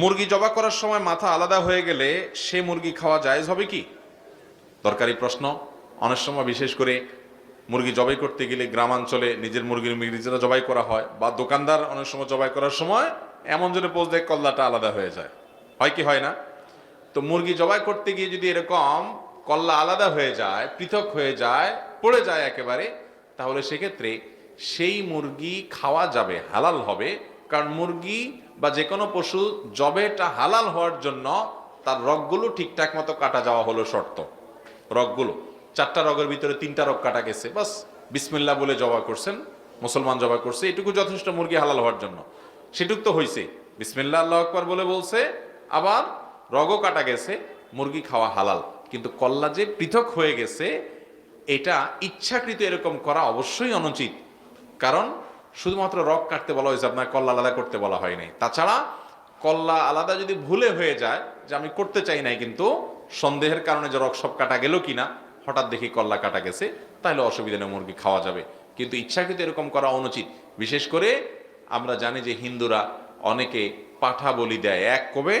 মুরগি জবা করার সময় মাথা আলাদা হয়ে গেলে সে মুরগি খাওয়া জায়েজ হবে কি? দরকারি প্রশ্ন। অনেক সময় বিশেষ করে মুরগি জবাই করতে গেলে গ্রামাঞ্চলে নিজের মুরগির নিজেরা জবাই করা হয় বা দোকানদার অনেক সময় জবাই করার সময় এমন জন্য পোজ দেয় কল্লাটা আলাদা হয়ে যায়। হয় কি হয় না? তো মুরগি জবাই করতে গিয়ে যদি এরকম কল্লা আলাদা হয়ে যায়, পৃথক হয়ে যায়, পড়ে যায় একেবারে, তাহলে সেক্ষেত্রে সেই মুরগি খাওয়া যাবে, হালাল হবে কারণ মুরগি বা যে কোনো পশু জবেটা হালাল হওয়ার জন্য তার রগগুলো ঠিকঠাক মতো কাটা যাওয়া হলো শর্ত। রগগুলো। চারটা রগের ভিতরে তিনটা রগ কাটা গেছে। বাস বিসমিল্লা বলে জবা করছেন, মুসলমান জবা করছে, এটুকু যথেষ্ট মুরগি হালাল হওয়ার জন্য। সেটুক তো হয়েছে বিসমিল্লা আল্লাহ আকবর বলে বলছে, আবার রগও কাটা গেছে, মুরগি খাওয়া হালাল। কিন্তু কল্লা যে পৃথক হয়ে গেছে, এটা ইচ্ছাকৃত এরকম করা অবশ্যই অনুচিত। কারণ শুধুমাত্র রক কাটতে বলা হয়েছে, আপনার কল্লা আলাদা করতে বলা হয়নি তাছাড়া, কল্লা আলাদা যদি ভুলে হয়ে যায়, যে আমি করতে চাই নাই কিন্তু সন্দেহের কারণে যে রক সব কাটা গেল কিনা, হঠাৎ দেখি কল্লা কাটা গেছে, তাহলে অসুবিধা নেই, মুরগি খাওয়া যাবে। কিন্তু ইচ্ছাকৃত এরকম করা অনুচিত। বিশেষ করে আমরা জানি যে হিন্দুরা অনেকে পাঠা বলি দেয়, এক কবে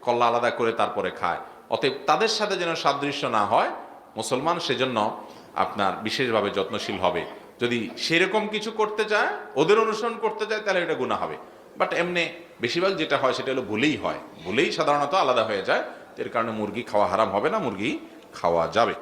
কল্লা আলাদা করে তারপরে খায়। অতএব তাদের সাথে যেন সাদৃশ্য না হয়, মুসলমান সেজন্য আপনার বিশেষভাবে যত্নশীল হবে। যদি সেরকম কিছু করতে চায়, ওদের অনুসরণ করতে চায়, তাহলে এটা গুণা হবে। বাট এমনি বেশিরভাগ যেটা হয়, সেটা হলো ভুলেই হয়। ভুলেই সাধারণত আলাদা হয়ে যায়। এর কারণে মুরগি খাওয়া হারাম হবে না, মুরগি খাওয়া যাবে।